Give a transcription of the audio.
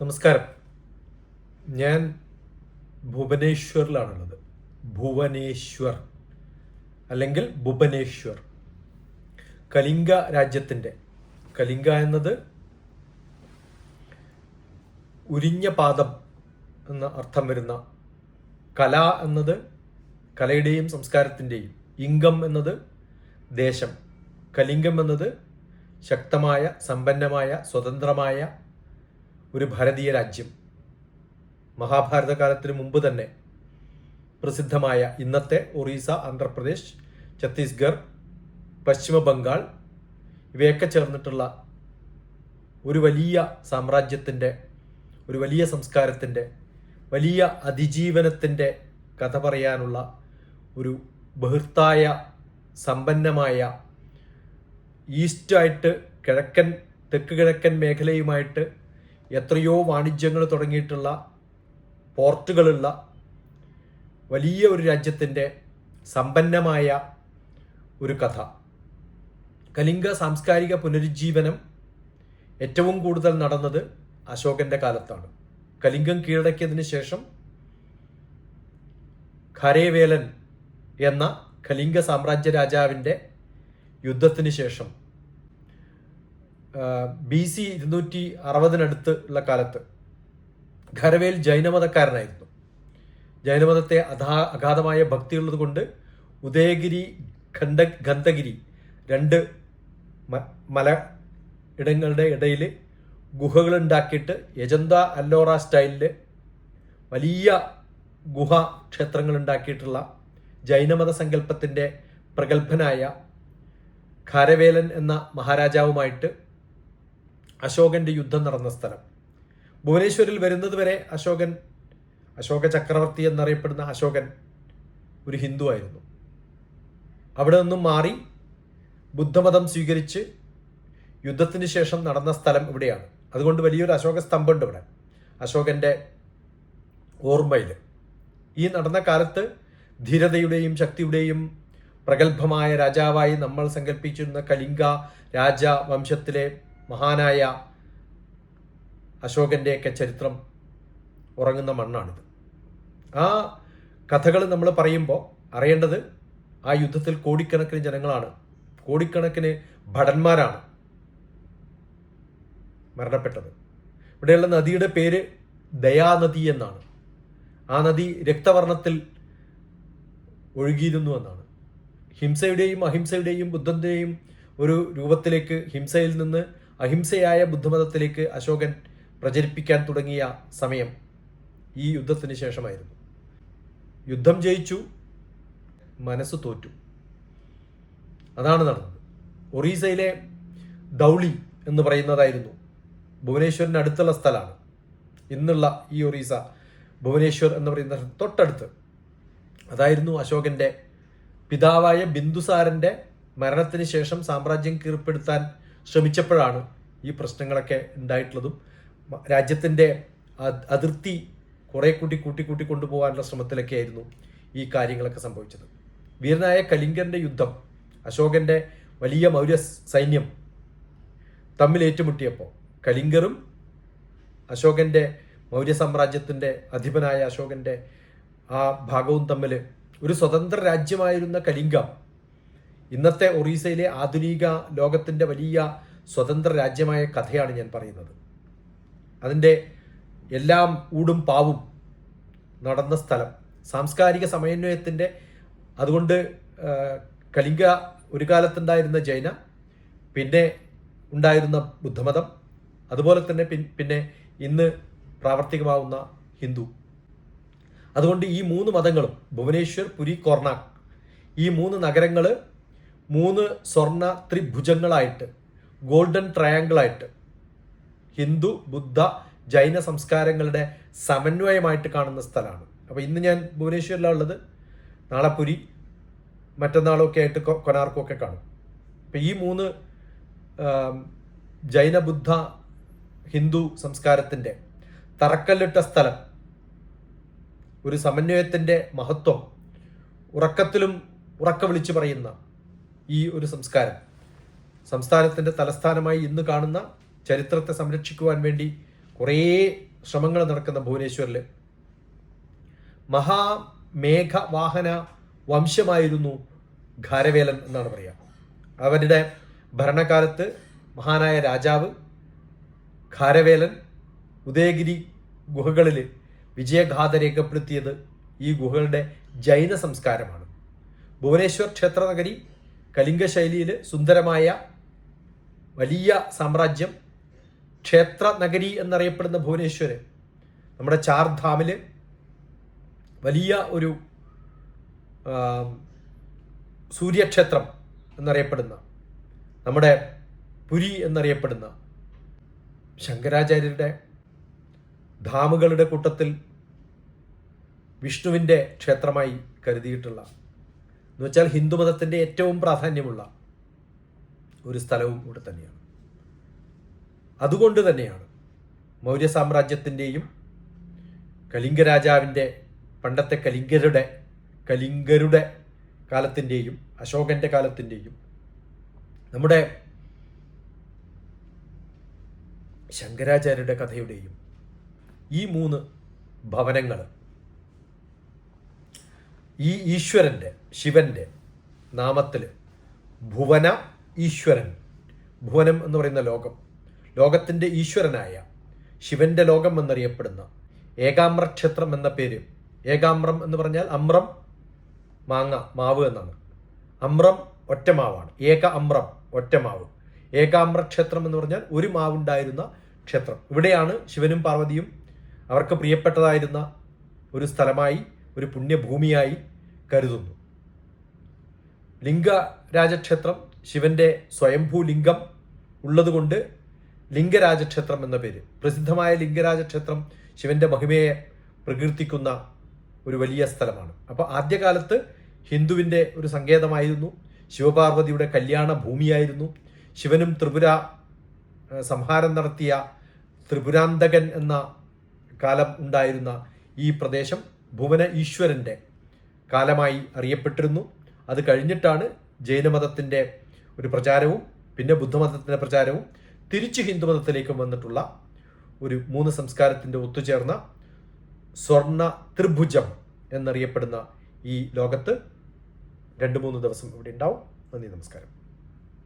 നമസ്കാരം. ഞാൻ ഭുവനേശ്വറിലാണുള്ളത്. ഭുവനേശ്വർ അല്ലെങ്കിൽ ഭുവനേശ്വർ കലിംഗ രാജ്യത്തിന്റെ കലിംഗ എന്നത് ഉരിഞ്ഞ പാദം എന്ന അർത്ഥം വരുന്ന കല എന്നത് കലയുടെയും സംസ്കാരത്തിന്റെയും. ഇംഗം എന്നത് ദേശം. കലിംഗം എന്നത് ശക്തമായ സമ്പന്നമായ സ്വതന്ത്രമായ ഒരു ഭാരതീയ രാജ്യം. മഹാഭാരത കാലത്തിന് മുമ്പ് തന്നെ പ്രസിദ്ധമായ ഇന്നത്തെ ഒറീസ ആന്ധ്രാപ്രദേശ് ഛത്തീസ്ഗഡ് പശ്ചിമ ബംഗാൾ ഇവയൊക്കെ ചേർന്നിട്ടുള്ള ഒരു വലിയ സാമ്രാജ്യത്തിന്റെ ഒരു വലിയ സംസ്കാരത്തിന്റെ വലിയ അതിജീവനത്തിന്റെ കഥ പറയാനുള്ള ഒരു ബഹിർത്തായ സമ്പന്നമായ ഈസ്റ്റായിട്ട് കിഴക്കൻ തെക്ക് കിഴക്കൻ മേഖലയുമായിട്ട് എത്രയോ വാണിജ്യങ്ങൾ തുടങ്ങിയിട്ടുള്ള പോർട്ടുകളുള്ള വലിയ ഒരു രാജ്യത്തിന്റെ സമ്പന്നമായ ഒരു കഥ. കലിംഗ സാംസ്കാരിക പുനരുജ്ജീവനം ഏറ്റവും കൂടുതൽ നടന്നത് അശോകന്റെ കാലത്താണ്. കലിംഗം കീഴടക്കിയതിന് ശേഷം ഖരേവേലൻ എന്ന കലിംഗ സാമ്രാജ്യ രാജാവിന്റെ യുദ്ധത്തിന് ശേഷം ബി സി ഇരുന്നൂറ്റി അറുപതിനടുത്ത് ഉള്ള കാലത്ത് ഖരവേൽ ജൈനമതക്കാരനായിരുന്നു. ജൈനമതത്തെ അധാ അഗാധമായ ഭക്തിയുള്ളത് കൊണ്ട് ഉദയഗിരി ഖണ്ഡ ഗന്ധഗിരി രണ്ട് മല ഇടങ്ങളുടെ ഇടയിൽ ഗുഹകൾ ഉണ്ടാക്കിയിട്ട് യജന്ത അല്ലോറ സ്റ്റൈലിൽ വലിയ ഗുഹ ക്ഷേത്രങ്ങൾ ഉണ്ടാക്കിയിട്ടുള്ള ജൈനമത സങ്കല്പത്തിന്റെ പ്രഗത്ഭനായ ഖാരവേലൻ എന്ന മഹാരാജാവുമായിട്ട് അശോകന്റെ യുദ്ധം നടന്ന സ്ഥലം. ഭുവനേശ്വരിൽ വരുന്നത് വരെ അശോകൻ അശോക ചക്രവർത്തി എന്നറിയപ്പെടുന്ന അശോകൻ ഒരു ഹിന്ദു ആയിരുന്നു. അവിടെ നിന്നും മാറി ബുദ്ധമതം സ്വീകരിച്ച് യുദ്ധത്തിന് ശേഷം നടന്ന സ്ഥലം ഇവിടെയാണ്. അതുകൊണ്ട് വലിയൊരു അശോക സ്തംഭമുണ്ട് ഇവിടെ. അശോകന്റെ ഓർമ്മയിൽ ഈ നടന്ന കാലത്ത് ധീരതയുടെയും ശക്തിയുടെയും പ്രഗത്ഭമായ രാജാവായി നമ്മൾ സങ്കല്പിച്ചിരുന്ന കലിംഗ രാജ വംശത്തിലെ മഹാനായ അശോകന്റെയൊക്കെ ചരിത്രം ഉറങ്ങുന്ന മണ്ണാണിത്. ആ കഥകൾ നമ്മൾ പറയുമ്പോൾ അറിയേണ്ടത് ആ യുദ്ധത്തിൽ കോടിക്കണക്കിന് ജനങ്ങളാണ്. കോടിക്കണക്കിന് ഭടന്മാരാണ് മരണപ്പെട്ടത്. ഇവിടെയുള്ള നദിയുടെ പേര് ദയാനദി എന്നാണ്. ആ നദി രക്തവർണത്തിൽ ഒഴുകിയിരുന്നു എന്നാണ്. ഹിംസയുടെയും അഹിംസയുടെയും ബുദ്ധന്റെയും ഒരു രൂപത്തിലേക്ക് ഹിംസയിൽ നിന്ന് അഹിംസയായ ബുദ്ധമതത്തിലേക്ക് അശോകൻ പ്രചരിപ്പിക്കാൻ തുടങ്ങിയ സമയം ഈ യുദ്ധത്തിന് ശേഷമായിരുന്നു. യുദ്ധം ജയിച്ചു മനസ്സ് തോറ്റു. അതാണ് നടന്നത്. ഒറീസയിലെ ദൗളി എന്ന് പറയുന്നതായിരുന്നു ഭുവനേശ്വറിന് അടുത്തുള്ള സ്ഥലമാണ്. ഇന്നുള്ള ഈ ഒറീസ ഭുവനേശ്വർ എന്ന് പറയുന്ന തൊട്ടടുത്ത്. അതായിരുന്നു അശോകന്റെ പിതാവായ ബിന്ദുസാരന്റെ മരണത്തിന് ശേഷം സാമ്രാജ്യം കീഴ്പ്പെടുത്താൻ ശ്രമിച്ചപ്പോഴാണ് ഈ പ്രശ്നങ്ങളൊക്കെ ഉണ്ടായിട്ടുള്ളതും. രാജ്യത്തിന്റെ അതിർത്തി കുറെ കൂട്ടി കൂട്ടി കൂട്ടി കൊണ്ടുപോകാനുള്ള ശ്രമത്തിലൊക്കെ ആയിരുന്നു ഈ കാര്യങ്ങളൊക്കെ സംഭവിച്ചത്. വീരനായ കലിംഗന്റെ യുദ്ധം അശോകന്റെ വലിയ മൗര്യ സൈന്യം തമ്മിൽ ഏറ്റുമുട്ടിയപ്പോൾ കലിംഗറും അശോകന്റെ മൗര്യ സാമ്രാജ്യത്തിന്റെ അധിപനായ അശോകന്റെ ആ ഭാഗവും തമ്മിൽ ഒരു സ്വതന്ത്ര രാജ്യമായിരുന്ന കലിംഗം ഇന്നത്തെ ഒറീസയിലെ ആധുനിക ലോകത്തിന്റെ വലിയ സ്വതന്ത്ര രാജ്യമായ കഥയാണ് ഞാൻ പറയുന്നത്. അതിന്റെ എല്ലാം ഊടും പാവും നടന്ന സ്ഥലം. സാംസ്കാരിക സമന്വയത്തിന്റെ അതുകൊണ്ട് കലിംഗ ഒരു കാലത്തുണ്ടായിരുന്ന ജൈന പിന്നെ ഉണ്ടായിരുന്ന ബുദ്ധമതം അതുപോലെ തന്നെ പിന്നെ ഇന്ന് പ്രാവർത്തികമാവുന്ന ഹിന്ദു. അതുകൊണ്ട് ഈ മൂന്ന് മതങ്ങളും ഭുവനേശ്വർ പുരി കോർണാക് ഈ മൂന്ന് നഗരങ്ങൾ മൂന്ന് സ്വർണ ത്രിഭുജങ്ങളായിട്ട് ഗോൾഡൻ ട്രയാങ്കിളായിട്ട് ഹിന്ദു ബുദ്ധ ജൈന സംസ്കാരങ്ങളുടെ സമന്വയമായിട്ട് കാണുന്ന സ്ഥലമാണ്. അപ്പോൾ ഇന്ന് ഞാൻ ഭുവനേശ്വരിലാണ് ഉള്ളത്. നാളെ പുരി മറ്റന്നാളൊക്കെ ആയിട്ട് കൊനാർക്കൊക്കെ കാണും. അപ്പം ഈ മൂന്ന് ജൈന ബുദ്ധ ഹിന്ദു സംസ്കാരത്തിന്റെ തറക്കല്ലിട്ട സ്ഥലം ഒരു സമന്വയത്തിന്റെ മഹത്വം ഉറക്കത്തിലും ഉറക്ക വിളിച്ചു പറയുന്ന ഈ ഒരു സംസ്കാരം. സംസ്ഥാനത്തിന്റെ തലസ്ഥാനമായി ഇന്ന് കാണുന്ന ചരിത്രത്തെ സംരക്ഷിക്കുവാൻ വേണ്ടി കുറേ ശ്രമങ്ങൾ നടക്കുന്ന ഭുവനേശ്വറിൽ മഹാമേഘവാഹന വംശമായിരുന്നു ഖാരവേലൻ എന്നാണ് പറയുക അവരുടെ ഭരണകാലത്ത് മഹാനായ രാജാവ് ഖാരവേലൻ ഉദയഗിരി ഗുഹകളിൽ വിജയഗാഥ രേഖപ്പെടുത്തിയത് ഈ ഗുഹകളുടെ ജൈന സംസ്കാരമാണ് ഭുവനേശ്വർ ക്ഷേത്രനഗരി കലിംഗ ശൈലിയിൽ സുന്ദരമായ വലിയ സാമ്രാജ്യം ക്ഷേത്ര നഗരി എന്നറിയപ്പെടുന്ന ഭുവനേശ്വര് നമ്മുടെ ചാർധാമിൽ വലിയ ഒരു സൂര്യക്ഷേത്രം എന്നറിയപ്പെടുന്ന നമ്മുടെ പുരി എന്നറിയപ്പെടുന്ന ശങ്കരാചാര്യരുടെ ധാമുകളുടെ കൂട്ടത്തിൽ വിഷ്ണുവിന്റെ ക്ഷേത്രമായി കരുതിയിട്ടുള്ള എന്ന് വെച്ചാൽ ഹിന്ദുമതത്തിന്റെ ഏറ്റവും പ്രാധാന്യമുള്ള ഒരു സ്ഥലവും ഇവിടെ തന്നെയാണ്. അതുകൊണ്ട് തന്നെയാണ് മൗര്യ സാമ്രാജ്യത്തിന്റെയും കലിംഗ രാജാവിന്റെ പണ്ടത്തെ കലിംഗരുടെ കലിംഗരുടെ കാലത്തിന്റെയും അശോകന്റെ കാലത്തിന്റെയും നമ്മുടെ ശങ്കരാചാര്യരുടെ കഥയുടെയും ഈ മൂന്ന് ഭവനങ്ങൾ ഈ ഈശ്വരന്റെ ശിവന്റെ നാമത്തിൽ ഭുവന ഈശ്വരൻ. ഭുവനം എന്ന് പറയുന്ന ലോകം. ലോകത്തിന്റെ ഈശ്വരനായ ശിവന്റെ ലോകം എന്നറിയപ്പെടുന്ന ഏകാമ്രക്ഷേത്രം എന്ന പേര്. ഏകാമ്രം എന്ന് പറഞ്ഞാൽ അമ്രം മാങ്ങ മാവ് എന്നാണ്. അമ്രം ഒറ്റ മാവാണ്. ഏക അമ്രം ഒറ്റമാവ് ഏകാമ്ര ക്ഷേത്രം എന്ന് പറഞ്ഞാൽ ഒരു മാവുണ്ടായിരുന്ന ക്ഷേത്രം. ഇവിടെയാണ് ശിവനും പാർവതിയും അവർക്ക് പ്രിയപ്പെട്ടതായിരുന്ന ഒരു സ്ഥലമായി ഒരു പുണ്യഭൂമിയായി കരുതുന്നു. ലിംഗരാജക്ഷേത്രം ശിവന്റെ സ്വയംഭൂ ലിംഗം ഉള്ളതുകൊണ്ട് ലിംഗരാജക്ഷേത്രം എന്ന പേര് പ്രസിദ്ധമായ ലിംഗരാജക്ഷേത്രം ശിവന്റെ മഹിമയെ പ്രകീർത്തിക്കുന്ന ഒരു വലിയ സ്ഥലമാണ്. അപ്പോൾ ആദ്യകാലത്ത് ഹിന്ദുവിന്റെ ഒരു സങ്കേതമായിരുന്നു ശിവപാർവതിയുടെ കല്യാണ ഭൂമിയായിരുന്നു. ശിവനും ത്രിപുര സംഹാരം നടത്തിയ ത്രിപുരാന്തകൻ എന്ന കാലം ഉണ്ടായിരുന്ന ഈ പ്രദേശം. ഭുവന ഈശ്വരന്റെ കാലമായി അറിയപ്പെട്ടിരുന്നു. അത് കഴിഞ്ഞിട്ടാണ് ജൈനമതത്തിന്റെ ഒരു പ്രചാരവും പിന്നെ ബുദ്ധമതത്തിന്റെ പ്രചാരവും തിരിച്ച് ഹിന്ദുമതത്തിലേക്കും വന്നിട്ടുള്ള ഒരു മൂന്ന് സംസ്കാരത്തിന്റെ ഒത്തുചേർന്ന സ്വർണ ത്രിഭുജം എന്നറിയപ്പെടുന്ന ഈ ലോകത്ത് രണ്ട് മൂന്ന് ദിവസം ഇവിടെ ഉണ്ടാവും. നന്ദി നമസ്കാരം.